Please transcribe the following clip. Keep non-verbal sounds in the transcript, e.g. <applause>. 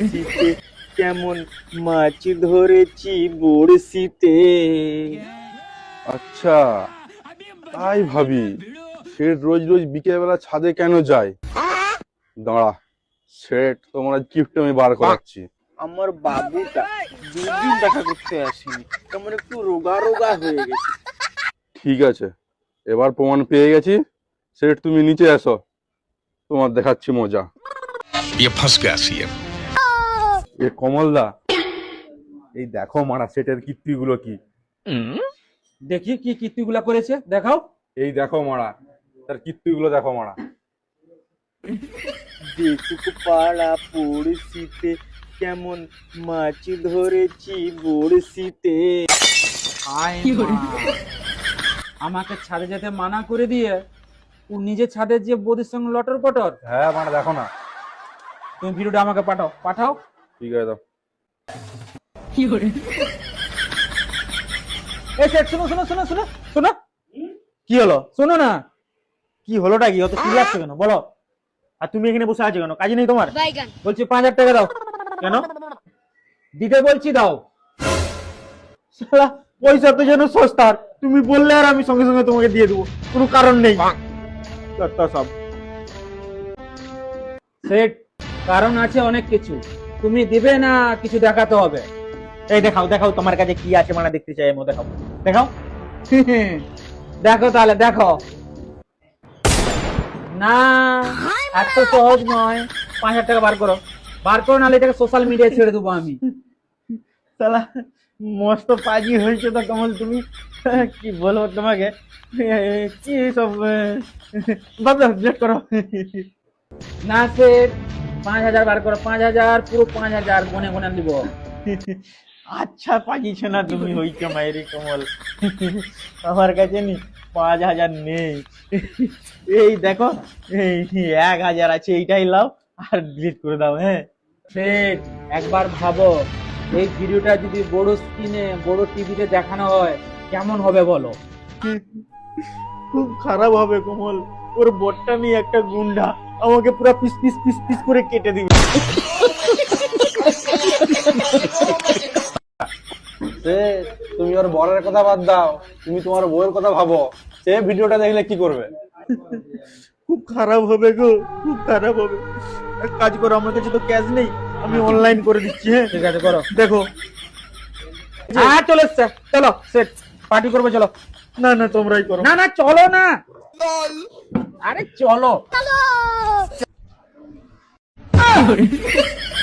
বড়শিতে কেমন মাছ ধরেছি বড়শিতে আচ্ছা তাই ভাবি শেঠ রোজ রোজ বিকেলবেলা ছাদে কেন যায় দাঁড়া শেঠ তোমার গিফট আমি বার করাচ্ছি আমার বাবুটা দুদিন দেখা করতে আসেনি কেমন একটু রোগা রোগা হয়ে গেছে ঠিক আছে এবার প্রমাণ পেয়ে গেছি শেঠ তুমি নিচে এসো তোমার দেখাচ্ছি মজা ये फंस गया सीएम এ কমলদা এই দেখো মারা সেটের কীর্তিগুলো কি। দেখি কি কীর্তিগুলা করেছে? দেখাও। এই দেখো মারা তার কীর্তিগুলো দেখো মারা। দেখুক পাড়া পড়শিতে কেমন মাছ ধরেছি বড়শিতে। হায়। আমাকে ছাদে যেতে মানা করে দিয়ে ও নিজে ছাদে যে বদির সঙ্গে লটর পটর। হ্যাঁ মারা দেখো না। তুমি ভিডিওটা আমাকে পাঠাও। পাঠাও। ঠিক আছে দাও। এই সেট শোনো শোনো শোনো শোনো শোনো। কি হলো? শোনো না। কি হলোটা কি? অত কেন? বলো। আর তুমি এখানে বসে আছো কেন? কাজ নেই তোমার। বলছি পাঁচ হাজার টাকা দাও। কেন? দিতে বলছি দাও। শালা, পয়সা তো যেন সস্তার। তুমি বললে আর আমি সঙ্গে সঙ্গে তোমাকে দিয়ে দেবো। কোনো কারণ নেই। কত সব। সেট কারণ আছে অনেক কিছু। তুমি দিবে না কিছু দেখাতে হবে। এই দেখাও দেখাও তোমার কাছে কি আছে মানে দেখতে চাই এমন দেখাও। দেখাও? <laughs> দেখো তাহলে দেখো। না এত সহজ নয়। পাঁচ হাজার টাকা বার করো। বার করো নাহলে এটাকে সোশ্যাল মিডিয়ায় ছেড়ে দেবো আমি। শালা মস্ত পাজি হয়েছে তো কমল তুমি। <laughs> কি বলব তোমাকে? <laughs> কি সব ব্লেড করো। না সেট পাঁচ হাজার বার করো পাঁচ হাজার পুরো পাঁচ হাজার গনে গনে দিব। আচ্ছা পাজিছো না তুমি হইছো মায়েরি কমল। আমার কাছে নি পাঁচ হাজার নেই। এই দেখো এই এক হাজার আছে এইটাই লাও আর ডিলিট করে দাও হ্যাঁ। সেট একবার ভাবো এই ভিডিওটা যদি বড় স্ক্রিনে বড় টিভিতে দেখানো হয় কেমন হবে বলো? খুব খারাপ হবে কমল। ওর বটটা নিয়ে একটা গুন্ডা। আমাকে পুরো পিস পিস পিস পিস করে কেটে দিবে। সে তুমি ওর বরের কথা বাদ দাও। তুমি তোমার বউয়ের কথা ভাবো। সে ভিডিওটা দেখলে কি করবে? খুব খারাপ হবে গো খুব খারাপ হবে। এক কাজ করো আমার কাছে তো ক্যাশ নেই আমি অনলাইন করে দিচ্ছি হ্যাঁ? ঠিক আছে করো। দেখো। হ্যাঁ চলে এসছে। চলো সেট পার্টি করবে চলো। না না তোমরাই করো। না না চলো না। আরে চলো। চলো। ハハハハ!